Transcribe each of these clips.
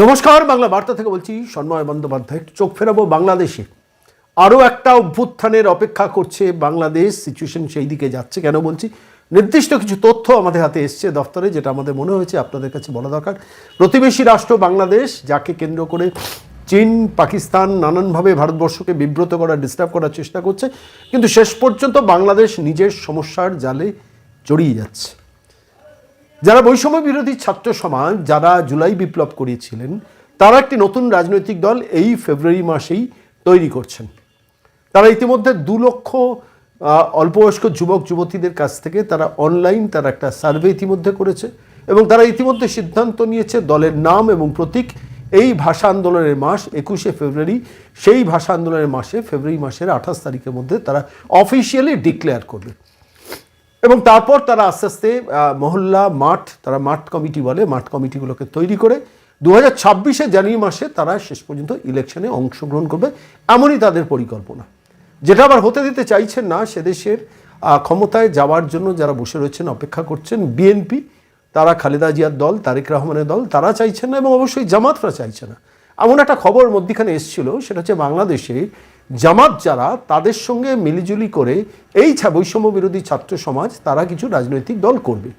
নমস্কার, বাংলা বার্তা থেকে বলছি, সন্ময় বন্দ্যোপাধ্যায়, চোখ ফেরাবো বাংলাদেশে। আরও একটা অভ্যুত্থানের অপেক্ষা করছে বাংলাদেশ সিচুয়েশন সেই দিকে যাচ্ছে কেন বলছি? নির্দিষ্ট কিছু তথ্য আমাদের হাতে এসছে দফতরে, যেটা আমাদের মনে হয়েছে আপনাদের কাছে বলা দরকার। প্রতিবেশী রাষ্ট্র বাংলাদেশ, যাকে কেন্দ্র করে চীন, পাকিস্তান নানানভাবে ভারতবর্ষকে বিব্রত করার ডিস্টার্ব করার চেষ্টা করছে, কিন্তু শেষ পর্যন্ত বাংলাদেশ নিজের সমস্যার জালে জড়িয়ে যাচ্ছে। যারা বৈষম্য বিরোধী ছাত্র সমাজ যারা জুলাই বিপ্লব করিয়েছিলেন, তারা একটি নতুন রাজনৈতিক দল এই ফেব্রুয়ারি মাসেই তৈরি করছেন। তারা ইতিমধ্যে দু লক্ষ অল্পবয়স্ক যুবক, যুবতীদের কাছ থেকে তারা অনলাইন তারা একটা সার্ভে ইতিমধ্যে করেছে এবং তারা ইতিমধ্যে সিদ্ধান্ত নিয়েছে দলের নাম এবং প্রতীক এই ভাষা আন্দোলনের মাস, একুশে ফেব্রুয়ারি। সেই ভাষা আন্দোলনের মাসে, ফেব্রুয়ারি মাসের আঠাশ তারিখের মধ্যে তারা অফিসিয়ালি ডিক্লেয়ার করবে। এবং তারপর তারা আস্তে আস্তে মহল্লা, মাঠ, তারা মাঠ কমিটি বলে, মাঠ কমিটিগুলোকে তৈরি করে দু হাজার ছাব্বিশে জানুয়ারি মাসে তারা শেষ পর্যন্ত ইলেকশনে অংশগ্রহণ করবে, এমনই তাদের পরিকল্পনা। যেটা আবার হতে দিতে চাইছেন না সেদেশের ক্ষমতায় যাওয়ার জন্য যারা বসে রয়েছেন, অপেক্ষা করছেন বিএনপি, তারা খালেদা জিয়ার দল, তারেক রহমানের দল, তারা চাইছেন না এবং অবশ্যই জামাতরা চাইছে না। এমন একটা খবর মধ্যখানে এসেছিল, সেটা হচ্ছে বাংলাদেশে জামাত যারা তাদের সঙ্গে মিলিজুলি করে এই বৈষম্য বিরোধী ছাত্র সমাজ, তারা কিছু রাজনৈতিক দল করবে।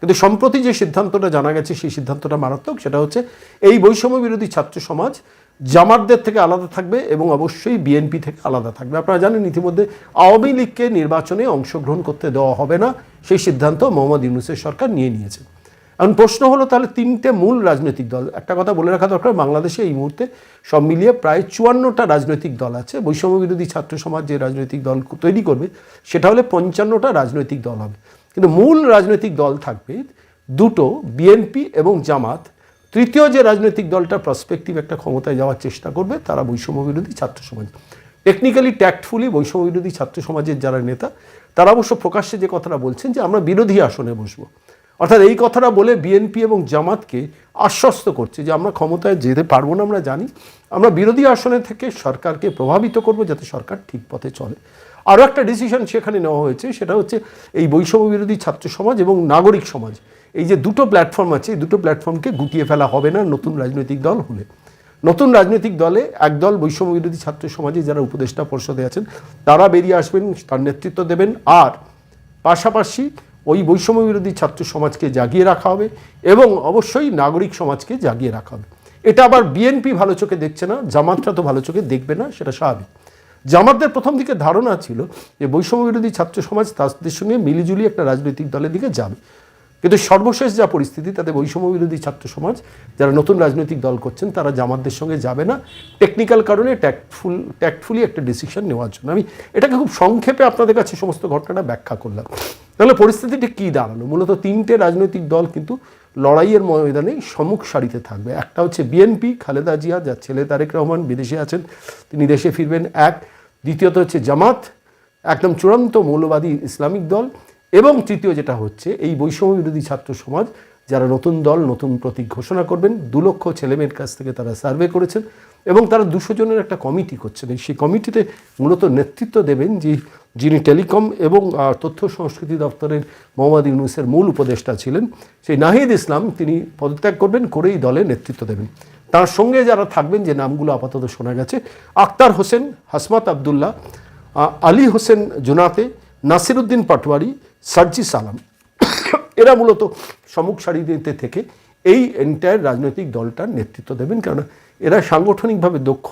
কিন্তু সম্প্রতি যে সিদ্ধান্তটা জানা গেছে, সেই সিদ্ধান্তটা মারাত্মক। সেটা হচ্ছে এই বৈষম্য বিরোধী ছাত্র সমাজ জামাতদের থেকে আলাদা থাকবে এবং অবশ্যই বিএনপি থেকে আলাদা থাকবে। আপনারা জানেন, ইতিমধ্যে আওয়ামী লীগকে নির্বাচনে অংশগ্রহণ করতে দেওয়া হবে না। সেই সিদ্ধান্ত মোহাম্মদ ইউনুসের সরকার নিয়ে নিয়েছে। এখন প্রশ্ন হলো তাহলে তিনটে মূল রাজনৈতিক দল, একটা কথা বলে রাখা দরকার, বাংলাদেশে এই মুহূর্তে সব মিলিয়ে প্রায় চুয়ান্নটা রাজনৈতিক দল আছে। বৈষম্য বিরোধী ছাত্র সমাজ যে রাজনৈতিক দল তৈরি করবে, সেটা হলে পঞ্চান্নটা রাজনৈতিক দল হবে। কিন্তু মূল রাজনৈতিক দল থাকবে দুটো, বিএনপি এবং জামাত। তৃতীয় যে রাজনৈতিক দলটা প্রসপেক্টিভ একটা ক্ষমতায় যাওয়ার চেষ্টা করবে, তারা বৈষম্য বিরোধী ছাত্র সমাজ। টেকনিক্যালি ট্যাক্টফুলি বৈষম্য বিরোধী ছাত্র সমাজের যারা নেতা, তারা অবশ্য প্রকাশ্যে যে কথাটা বলছেন যে আমরা বিরোধী আসনে বসবো। অর্থাৎ এই কথাটা বলে বিএনপি এবং জামাতকে আশ্বস্ত করছে যে আমরা ক্ষমতায় যেতে পারব না, আমরা জানি। আমরা বিরোধী আসনে থেকে সরকারকে প্রভাবিত করব যাতে সরকার ঠিক পথে চলে। আরও একটা ডিসিশন সেখানে নেওয়া হয়েছে, সেটা হচ্ছে এই বৈষম্য বিরোধী ছাত্র সমাজ এবং নাগরিক সমাজ। এই যে দুটো প্ল্যাটফর্ম আছে, এই দুটো প্ল্যাটফর্মকে গুটিয়ে ফেলা হবে না নতুন রাজনৈতিক দল হলে। নতুন রাজনৈতিক দলে একদল বৈষম্য বিরোধী ছাত্র সমাজে যারা উপদেষ্টা পরিষদে আছেন, তারা বেরিয়ে আসবেন, তার নেতৃত্ব দেবেন। আর পাশাপাশি ওই বৈষম্য বিরোধী ছাত্র সমাজকে জাগিয়ে রাখা হবে এবং অবশ্যই নাগরিক সমাজকে জাগিয়ে রাখা হবে। এটা আবার বিএনপি ভালো চোখে দেখছে না জামাতটা তো ভালো চোখে দেখবে না, সেটা স্বাভাবিক। জামাতদের প্রথম দিকে ধারণা ছিল যে বৈষম্য বিরোধী ছাত্র সমাজ তাদের সঙ্গে মিলিজুলি একটা রাজনৈতিক দলের দিকে যাবে। কিন্তু সর্বশেষ যা পরিস্থিতি, তাতে বৈষম্য বিরোধী ছাত্র সমাজ, যারা নতুন রাজনৈতিক দল করছেন, তারা জামাতদের সঙ্গে যাবে না। টেকনিক্যাল কারণে ট্যাক্টফুল ট্যাক্টফুলি একটা ডিসিশন নেওয়ার জন্য। আমি এটাকে খুব সংক্ষেপে আপনাদের কাছে সমস্ত ঘটনাটা ব্যাখ্যা করলাম। তাহলে পরিস্থিতিটা কী দাঁড়াল? মূলত তিনটে রাজনৈতিক দল কিন্তু লড়াইয়ের ময়দানে সম্মুখ সারিতে থাকবে। একটা হচ্ছে বিএনপি, খালেদা জিয়া, যার ছেলে তারেক রহমান বিদেশে আছেন, তিনি দেশে ফিরবেন এক। দ্বিতীয়ত হচ্ছে জামাত, একদম চূড়ান্ত মৌলবাদী ইসলামিক দল। এবং তৃতীয় যেটা হচ্ছে, এই বৈষম্য বিরোধী ছাত্র সমাজ যারা নতুন দল, নতুন প্রতীক ঘোষণা করবেন, দু লক্ষ ছেলেমেয়ের কাছ থেকে তারা সার্ভে করেছেন এবং তারা দুশো জনের একটা কমিটি করছেন। সেই কমিটিতে মূলত নেতৃত্ব দেবেন যে যিনি টেলিকম এবং তথ্য সংস্কৃতি দপ্তরের মোহাম্মদ ইউনুসের মূল উপদেষ্টা ছিলেন, সেই নাহিদ ইসলাম তিনি পদত্যাগ করবেন, করেই দলে নেতৃত্ব দেবেন। তার সঙ্গে যারা থাকবেন, যে নামগুলো আপাতত শোনা গেছে, আক্তার হোসেন, হাসমাত আবদুল্লাহ আলী হোসেন জুনাতে নাসিরুদ্দিন পাটোয়ারি সার্জি সালাম। এরা মূলত সম্মুখ সারিতে থেকে এই এন্টায়ার রাজনৈতিক দলটার নেতৃত্ব দেবেন। কেননা এরা সাংগঠনিকভাবে দক্ষ।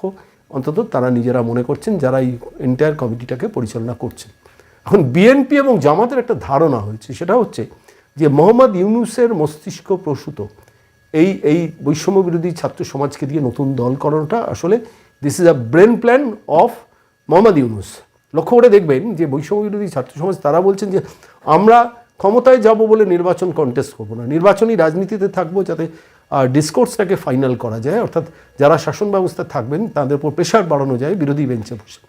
অন্তত তারা নিজেরা মনে করছেন যারা এই এন্টায়ার কমিটিটাকে পরিচালনা করছেন। এখন বিএনপি এবং জামাতের একটা ধারণা হয়েছে। সেটা হচ্ছে যে মোহাম্মদ ইউনুসের মস্তিষ্ক প্রসূত। এই এই বৈষম্য বিরোধী ছাত্র সমাজকে দিয়ে নতুন দল করানোটা আসলে this is a brain plan of Mohammad Yunus. লক্ষ্য করে দেখবেন যে বৈষম্য বিরোধী ছাত্র সমাজ, তারা বলছেন যে আমরা ক্ষমতায় যাব বলে নির্বাচন কন্টেস্ট করব না। নির্বাচনী রাজনীতিতে থাকব যাতে ডিসকোর্সটাকে ফাইনাল করা যায়। অর্থাৎ যারা শাসন ব্যবস্থা থাকবেন, তাদের উপর প্রেশার বাড়ানো যায় বিরোধী বেঞ্চে বসে।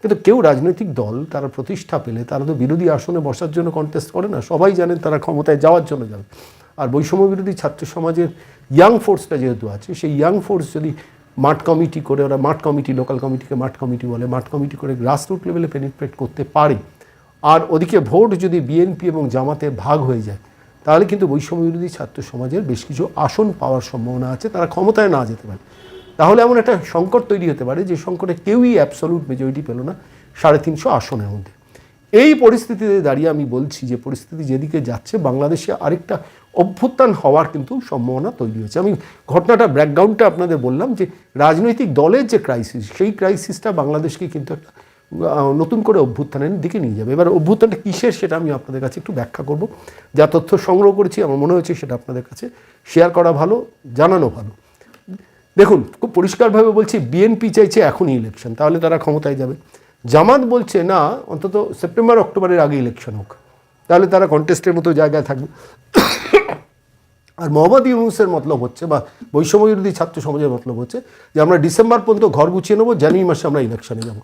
কিন্তু কেউ রাজনৈতিক দল, তারা প্রতিষ্ঠা পেলে, তারা তো বিরোধী আসনে বসার জন্য কন্টেস্ট করে না। সবাই জানেন তারা ক্ষমতায় যাওয়ার জন্য যাবে। আর বৈষম্য বিরোধী ছাত্র সমাজের ইয়াং ফোর্সটা যেহেতু আছে, সেই ইয়াং ফোর্স যদি মাঠ কমিটি করে ওরা মাঠ কমিটি, লোকাল কমিটিকে মাঠ কমিটি বলে, মাঠ কমিটি করে গ্রাসরুট লেভেলে পেনিট্রেট করতে পারে। আর ওদিকে ভোট যদি বিএনপি এবং জামাতে ভাগ হয়ে যায়, তাহলে কিন্তু বৈষম্য বিরোধী ছাত্র সমাজের বেশ কিছু আসন পাওয়ার সম্ভাবনা আছে, তারা ক্ষমতায় না যেতে পারে। তাহলে এমন একটা সংকট তৈরি হতে পারে যে সংকটে কেউই অ্যাবসলুট মেজরিটি পেল না, সাড়ে তিনশো আসনের মধ্যে। এই পরিস্থিতিতে দাঁড়িয়ে আমি বলছি যে, পরিস্থিতি যেদিকে যাচ্ছে, বাংলাদেশে আরেকটা অভ্যুত্থান হওয়ার কিন্তু সম্ভাবনা তৈরি হয়েছে। আমি ঘটনাটা ব্যাকগ্রাউন্ডটা আপনাদের বললাম যে রাজনৈতিক দলের যে ক্রাইসিস সেই ক্রাইসিসটা বাংলাদেশকে কিন্তু একটা নতুন করে অভ্যুত্থানের দিকে নিয়ে যাবে। এবার অভ্যুত্থানটা কিসের সেটা আমি আপনাদের কাছে একটু ব্যাখ্যা করব। যা তথ্য সংগ্রহ করেছি, আমার মনে হয়েছে সেটা আপনাদের কাছে শেয়ার করা ভালো, জানানো ভালো। দেখুন, খুব পরিষ্কারভাবে বলছি বিএনপি চাইছে এখনই ইলেকশন তাহলে তারা ক্ষমতায় যাবে। জামাত বলছে, না, অন্তত সেপ্টেম্বর অক্টোবরের আগে ইলেকশন হোক। তাহলে তারা কন্টেস্টের মতো জায়গায় থাকবে। আর মোহাম্মদ ইউনুসের মতলব হচ্ছে বা বৈষম্য বিরোধী ছাত্র সমাজের মতলব হচ্ছে যে আমরা ডিসেম্বর পর্যন্ত ঘর গুছিয়ে নেব, জানুয়ারি মাসে আমরা ইলেকশনে যাব।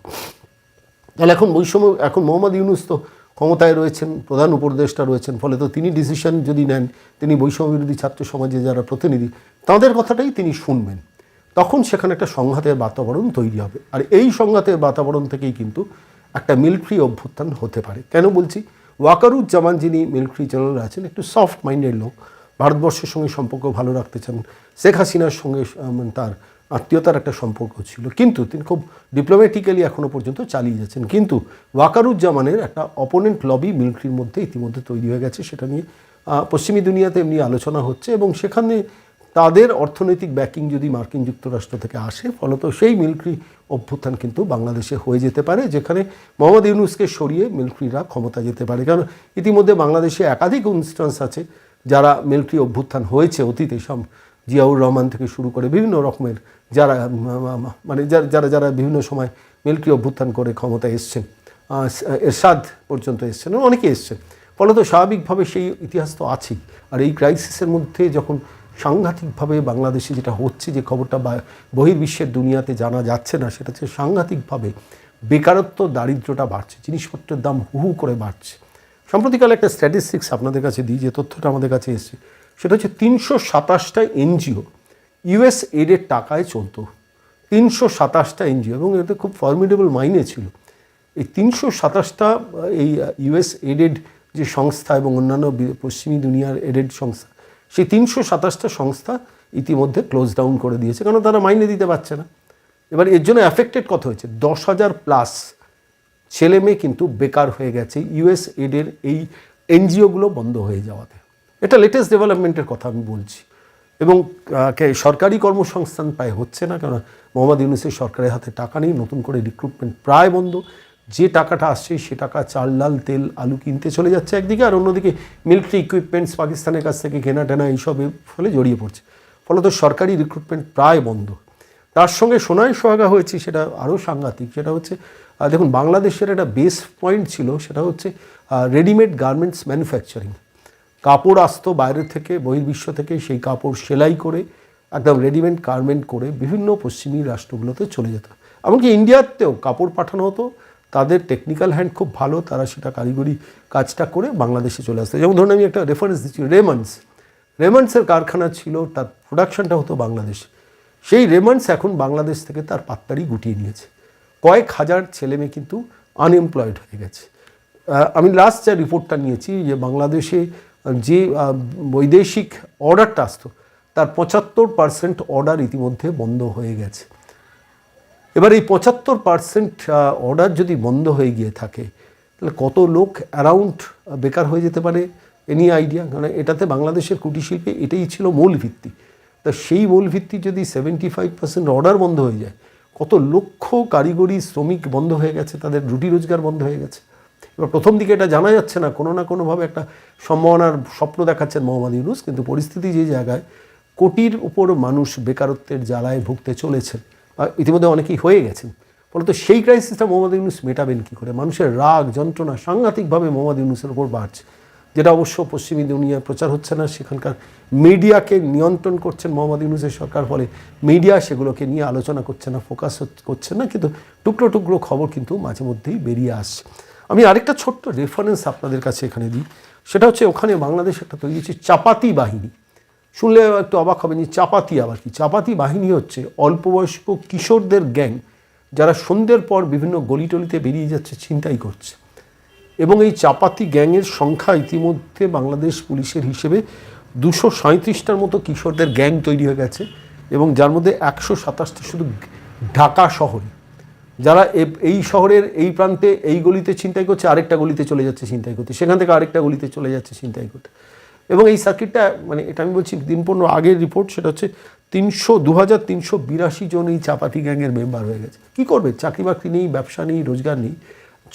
তাহলে এখন বৈষম্য, এখন মোহাম্মদ ইউনুস তো ক্ষমতায় রয়েছেন, প্রধান উপদেষ্টা রয়েছেন, ফলে তো তিনি ডিসিশন যদি নেন, তিনি বৈষম্য বিরোধী ছাত্র সমাজে যারা প্রতিনিধি, তাদের কথাটাই তিনি শুনবেন। তখন সেখানে একটা সংঘাতের বাতাবরণ তৈরি হবে। আর এই সংঘাতের বাতাবরণ থেকেই কিন্তু একটা মিলিটারি অভ্যুত্থান হতে পারে। কেন বলছি? ওয়াকারুজ্জামান যিনি মিলিটারি জেনারেল আছেন, একটু সফট মাইন্ডের লোক। ভারতবর্ষের সঙ্গে সম্পর্ক ভালো রাখতে চান শেখ হাসিনার সঙ্গে তার আত্মীয়তার একটা সম্পর্ক ছিল। কিন্তু তিনি খুব ডিপ্লোম্যাটিক্যালি এখনও পর্যন্ত চালিয়ে যাচ্ছেন। কিন্তু ওয়াকারুজ্জামানের একটা অপোনেন্ট লবি মিলিটারির মধ্যে ইতিমধ্যে তৈরি হয়ে গেছে। সেটা নিয়ে পশ্চিমী দুনিয়াতে এমনি আলোচনা হচ্ছে এবং সেখানে তাদের অর্থনৈতিক ব্যাকিং যদি মার্কিন যুক্তরাষ্ট্র থেকে আসে, ফলত সেই মিলিটারি অভ্যুত্থান কিন্তু বাংলাদেশে হয়ে যেতে পারে, যেখানে মোহাম্মদ ইউনুসকে সরিয়ে মিলিটারিরা ক্ষমতা যেতে পারে। কারণ ইতিমধ্যে বাংলাদেশে একাধিক ইনস্ট্যান্স আছে যারা মিলিটারি অভ্যুত্থান হয়েছে অতীতে, সব জিয়াউর রহমান থেকে শুরু করে বিভিন্ন রকমের যারা মানে যারা যারা বিভিন্ন সময় মিলিটারি অভ্যুত্থান করে ক্ষমতায় এসছেন এরশাদ পর্যন্ত এসছেন অনেকে এসছেন। ফলত স্বাভাবিকভাবে সেই ইতিহাস তো আছেই। আর এই ক্রাইসিসের মধ্যে যখন সাংঘাতিকভাবে বাংলাদেশে যেটা হচ্ছে, যে খবরটা বহির্বিশ্বের দুনিয়াতে জানা যাচ্ছে না, সেটা হচ্ছে সাংঘাতিকভাবে বেকারত্ব, দারিদ্রটা বাড়ছে, জিনিসপত্রের দাম হু করে বাড়ছে। সম্প্রতিকালে একটা স্ট্যাটিস্টিক্স আপনাদের কাছে দিই, যে তথ্যটা আমাদের কাছে এসেছে, সেটা হচ্ছে তিনশো সাতাশটা এনজিও ইউএস এডের টাকায় চলতো। তিনশো সাতাশটা এনজিও, এবং এতে খুব ফর্মিডেবল মাইনে ছিল। এই তিনশো সাতাশটা, এই ইউএস এডেড যে সংস্থা এবং অন্যান্য পশ্চিমী দুনিয়ার এডেড সংস্থা, সেই তিনশো সাতাশটা সংস্থা ইতিমধ্যে ক্লোজ ডাউন করে দিয়েছে কারণ তারা মাইনে দিতে পারছে না। এবার এর জন্য অ্যাফেক্টেড কত হয়েছে? দশ হাজার প্লাস ছেলে মেয়ে কিন্তু বেকার হয়ে গেছে ইউএস এডের এই এনজিওগুলো বন্ধ হয়ে যাওয়াতে। এটা লেটেস্ট ডেভেলপমেন্টের কথা আমি বলছি। এবং সরকারি কর্মসংস্থান প্রায় হচ্ছে না কারণ মোহাম্মদ ইউনুসের সরকারের হাতে টাকা নেই, নতুন করে রিক্রুটমেন্ট প্রায় বন্ধ। যে টাকাটা আসছে, সে টাকা চাল, ডাল, তেল, আলু কিনতে চলে যাচ্ছে একদিকে, আর অন্যদিকে মিলিটারি ইকুইপমেন্টস পাকিস্তানের কাছ থেকে কেনা টেনা এইসবের ফলে জড়িয়ে পড়ছে। ফলত সরকারি রিক্রুটমেন্ট প্রায় বন্ধ। তার সঙ্গে সোনায় সোহাগা হয়েছে, সেটা আরও সাংঘাতিক, সেটা হচ্ছে দেখুন, বাংলাদেশের একটা বেস পয়েন্ট ছিল, সেটা হচ্ছে রেডিমেড গার্মেন্টস ম্যানুফ্যাকচারিং কাপড় আসতো বাইরে থেকে, বহির্বিশ্ব থেকে সেই কাপড় সেলাই করে, একদম রেডিমেড গার্মেন্ট করে বিভিন্ন পশ্চিমী রাষ্ট্রগুলোতে চলে যেত। এমনকি ইন্ডিয়াতেও কাপড় পাঠানো হতো, তাদের টেকনিক্যাল হ্যান্ড খুব ভালো, তারা সেটা কারিগরি কাজটা করে বাংলাদেশে চলে আসতো। যেমন ধরুন, আমি একটা রেফারেন্স দিচ্ছি রেমন্ডস রেমন্ডসের কারখানা ছিল, তার প্রোডাকশনটা হতো বাংলাদেশ। সেই রেমন্ডস এখন বাংলাদেশ থেকে তার পাত্তারি গুটিয়ে নিয়েছে। কয়েক হাজার ছেলে মেয়ে কিন্তু আনএমপ্লয়েড হয়ে গেছে। আমি লাস্ট যা রিপোর্টটা নিয়েছি যে বাংলাদেশে যে বৈদেশিক অর্ডারটা আসতো, তার পঁচাত্তর পার্সেন্ট অর্ডার ইতিমধ্যে বন্ধ হয়ে গেছে। এবার এই পঁচাত্তর পার্সেন্ট অর্ডার যদি বন্ধ হয়ে গিয়ে থাকে, তাহলে কত লোক অ্যারাউন্ড বেকার হয়ে যেতে পারে? এনি আইডিয়া কারণ এটাতে বাংলাদেশের কুটির শিল্পে এটাই ছিল মূল ভিত্তি তা সেই মূল ভিত্তি যদি সেভেন্টি ফাইভ পার্সেন্ট অর্ডার বন্ধ হয়ে যায় কত লক্ষ কারিগরি শ্রমিক বন্ধ হয়ে গেছে, তাদের রুটি রোজগার বন্ধ হয়ে গেছে। এবার প্রথম দিকে এটা জানা যাচ্ছে না, কোনো না কোনোভাবে একটা সম্ভাবনার স্বপ্ন দেখাচ্ছেন মোহাম্মদ ইউনুস, কিন্তু পরিস্থিতি যে জায়গায় কোটির উপর মানুষ বেকারত্বের জ্বালায় ভুগতে চলেছেন, বা ইতিমধ্যে অনেকেই হয়ে গেছেন। ফলত সেই ক্রাইসিসটা মোহাম্মদ ইউনুস মেটাবেন কী করে? মানুষের রাগ, যন্ত্রণা সাংঘাতিকভাবে মোহাম্মদ ইউনুসের উপর বাড়ছে। যেটা অবশ্য পশ্চিমী দুনিয়ায় প্রচার হচ্ছে না, সেখানকার মিডিয়াকে নিয়ন্ত্রণ করছেন মোহাম্মদ ইউনুসের সরকার, ফলে মিডিয়া সেগুলোকে নিয়ে আলোচনা করছে না, ফোকাস করছে না, কিন্তু টুকরো টুকরো খবর কিন্তু মাঝে মধ্যেই বেরিয়ে আসছে। আমি আরেকটা ছোট্ট রেফারেন্স আপনাদের কাছে এখানে দিই, সেটা হচ্ছে ওখানে বাংলাদেশ একটা তৈরি হচ্ছে চাপাতি বাহিনী। শুনলে একটু অবাক হবেন যে চাপাতি আবার কি? চাপাতি বাহিনী হচ্ছে অল্পবয়স্ক কিশোরদের গ্যাং, যারা সন্ধ্যের পর বিভিন্ন গলিটলিতে বেরিয়ে যাচ্ছে, ছিনতাই করছে। এবং এই চাপাতি গ্যাংয়ের সংখ্যা ইতিমধ্যে বাংলাদেশ পুলিশের হিসেবে দুশো সাঁত্রিশটার মতো কিশোরদের গ্যাং তৈরি হয়ে গেছে এবং যার মধ্যে একশো সাতাশটা শুধু ঢাকা শহরে। যারা এই শহরের এই প্রান্তে এই গলিতে ছিনতাই করছে, আরেকটা গলিতে চলে যাচ্ছে ছিনতাই করতে। সেখান থেকে আরেকটা গলিতে চলে যাচ্ছে ছিনতাই করতে। এবং এই সার্কিটটা মানে এটা আমি বলছি দিন পনেরো আগের রিপোর্ট সেটা হচ্ছে তিনশো দু হাজার তিনশো বিরাশি জন এই চাপাতি গ্যাংয়ের মেম্বার হয়ে গেছে। কী করবে? চাকরি বাকরি নেই, ব্যবসা নেই, রোজগার নেই।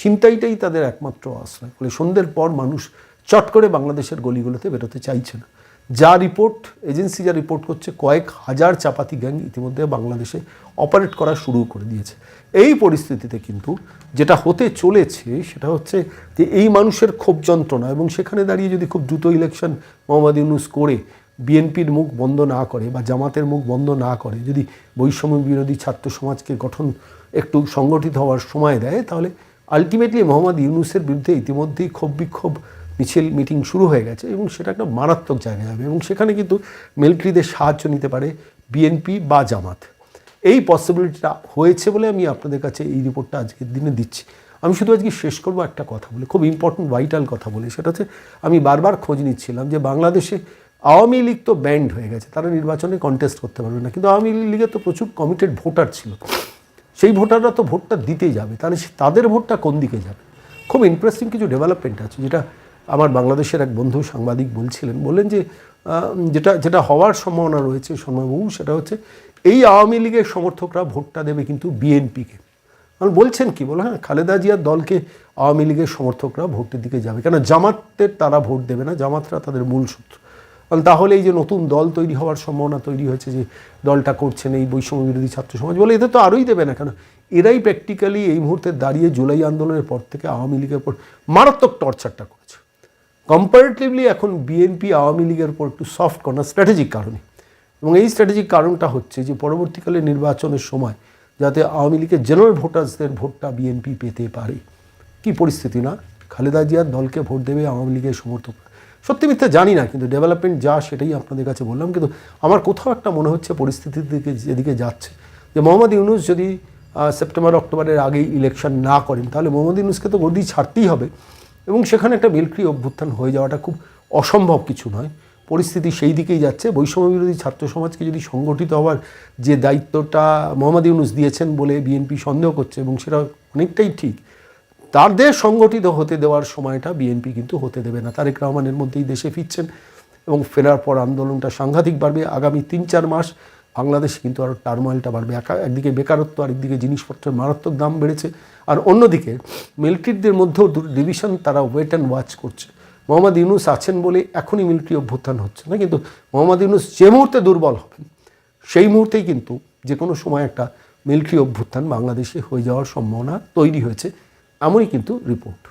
চিন্তাইটাই তাদের একমাত্র আশ্রয়। ফলে সন্ধ্যের পর মানুষ চট করে বাংলাদেশের গলিগুলোতে বেরোতে চাইছে না। যা রিপোর্ট, এজেন্সি যা রিপোর্ট করছে, কয়েক হাজার চাপাতি গ্যাং ইতিমধ্যে বাংলাদেশে অপারেট করা শুরু করে দিয়েছে। এই পরিস্থিতিতে কিন্তু যেটা হতে চলেছে সেটা হচ্ছে যে এই মানুষের ক্ষোভ যন্ত্রণা এবং সেখানে দাঁড়িয়ে যদি খুব দ্রুত ইলেকশন মোহাম্মদ ইউনুস করে, বিএনপির মুখ বন্ধ না করে বা জামাতের মুখ বন্ধ না করে, যদি বৈষম্য বিরোধী ছাত্র সমাজকে গঠন একটু সংগঠিত হওয়ার সময় দেয়, তাহলে আলটিমেটলি মোহাম্মদ ইউনুসের বিরুদ্ধে ইতিমধ্যেই ক্ষোভ বিক্ষোভ, মিছিল মিটিং শুরু হয়ে গেছে এবং সেটা একটা মারাত্মক জায়গায় হবে এবং সেখানে কিন্তু মিলিটারিদের সাহায্য নিতে পারে বিএনপি বা জামাত। এই পসিবিলিটিটা হয়েছে বলে আমি আপনাদের কাছে এই রিপোর্টটা আজকের দিনে দিচ্ছি। আমি শুধু আজকে শেষ করব একটা কথা বলে, খুব ইম্পর্টেন্ট ভাইটাল কথা বলে। সেটা হচ্ছে, আমি বারবার খোঁজ নিচ্ছিলাম যে বাংলাদেশে আওয়ামী লীগ তো ব্যান্ড হয়ে গেছে, তারা নির্বাচনে কন্টেস্ট করতে পারবে না। কিন্তু আওয়ামী লীগের তো প্রচুর কমিটেড ভোটার ছিল। সেই ভোটাররা তো ভোটটা দিতেই যাবে, তাহলে তাদের ভোটটা কোন দিকে যাবে? খুব ইন্টারেস্টিং কিছু ডেভেলপমেন্ট আছে, যেটা আমার বাংলাদেশের এক বন্ধু সাংবাদিক বলছিলেন, বললেন যে যেটা যেটা হওয়ার সম্ভাবনা রয়েছে সন্ময়বাবু সেটা হচ্ছে এই আওয়ামী লীগের সমর্থকরা ভোটটা দেবে কিন্তু বিএনপিকে আর বলছেন কি বলো হ্যাঁ খালেদা জিয়ার দলকে আওয়ামী লীগের সমর্থকরা ভোটের দিকে যাবে, কেন জামাতের তারা ভোট দেবে না, জামাতরা তাদের মূল সূত্র কারণ তাহলে এই যে নতুন দল তৈরি হওয়ার সম্ভাবনা তৈরি হয়েছে যে দলটা করছেন এই বৈষম্য বিরোধী ছাত্র সমাজ, বলে এদের তো আরোই দেবে না, কেন? এরাই প্র্যাকটিক্যালি এই মুহূর্তে দাঁড়িয়ে জুলাই আন্দোলনের পর থেকে আওয়ামী লীগের পর মারাত্মক টর্চারটা করেছে। কম্পারেটিভলি এখন বিএনপি আওয়ামী লীগের উপর একটু সফট করার স্ট্র্যাটেজিক কারণে। এবং এই স্ট্র্যাটেজিক কারণটা হচ্ছে যে পরবর্তীকালে নির্বাচনের সময় যাতে আওয়ামী লীগের জেনারেল ভোটার্সদের ভোটটা বিএনপি পেতে পারে। কি পরিস্থিতি না? খালেদা জিয়ার দলকে ভোট দেবে আওয়ামী লীগের সমর্থকরা। সত্যি মিথ্যা জানি না, কিন্তু ডেভেলপমেন্ট যা সেটাই আপনাদের কাছে বললাম, কিন্তু আমার কোথাও একটা মনে হচ্ছে পরিস্থিতির দিকে, যেদিকে যাচ্ছে। যে মোহাম্মদ ইউনুস যদি সেপ্টেম্বর, অক্টোবরের আগেই ইলেকশন না করেন, তাহলে মোহাম্মদ ইউনুসকে তো গদি ছাড়তেই হবে। এবং সেখানে একটা মিলিটারি অভ্যুত্থান হয়ে যাওয়াটা খুব অসম্ভব কিছু নয়। পরিস্থিতি সেই দিকেই যাচ্ছে। বৈষম্য বিরোধী ছাত্র সমাজকে যদি সংগঠিত হওয়ার যে দায়িত্বটা মোহাম্মদ ইউনুস দিয়েছেন বলে বিএনপি সন্দেহ করছে, এবং সেটা অনেকটাই ঠিক তাদের সংগঠিত হতে দেওয়ার সময়টা বিএনপি কিন্তু হতে দেবে না। তারেক রহমানের মধ্যেই দেশে ফিরছেন এবং ফেরার পর আন্দোলনটা সাংঘাতিক বাড়বে। আগামী তিন চার মাস বাংলাদেশে কিন্তু আরও টার্ময়েলটা বাড়বে। একা একদিকে বেকারত্ব, আরেকদিকে জিনিসপত্রের মারাত্মক দাম বেড়েছে। আর অন্যদিকে মিলিটারিদের মধ্যেও ডিভিশন তারা ওয়েট অ্যান্ড ওয়াচ করছে। মোহাম্মদ ইউনুস আছেন বলে এখনই মিলিটারি অভ্যুত্থান হচ্ছে না। কিন্তু মোহাম্মদ ইউনুস যে মুহূর্তে দুর্বল হবেন, সেই মুহূর্তেই কিন্তু যে কোনো সময় একটা মিলিটারি অভ্যুত্থান বাংলাদেশে হয়ে যাওয়ার সম্ভাবনা তৈরি হয়েছে। এমনই কিন্তু রিপোর্ট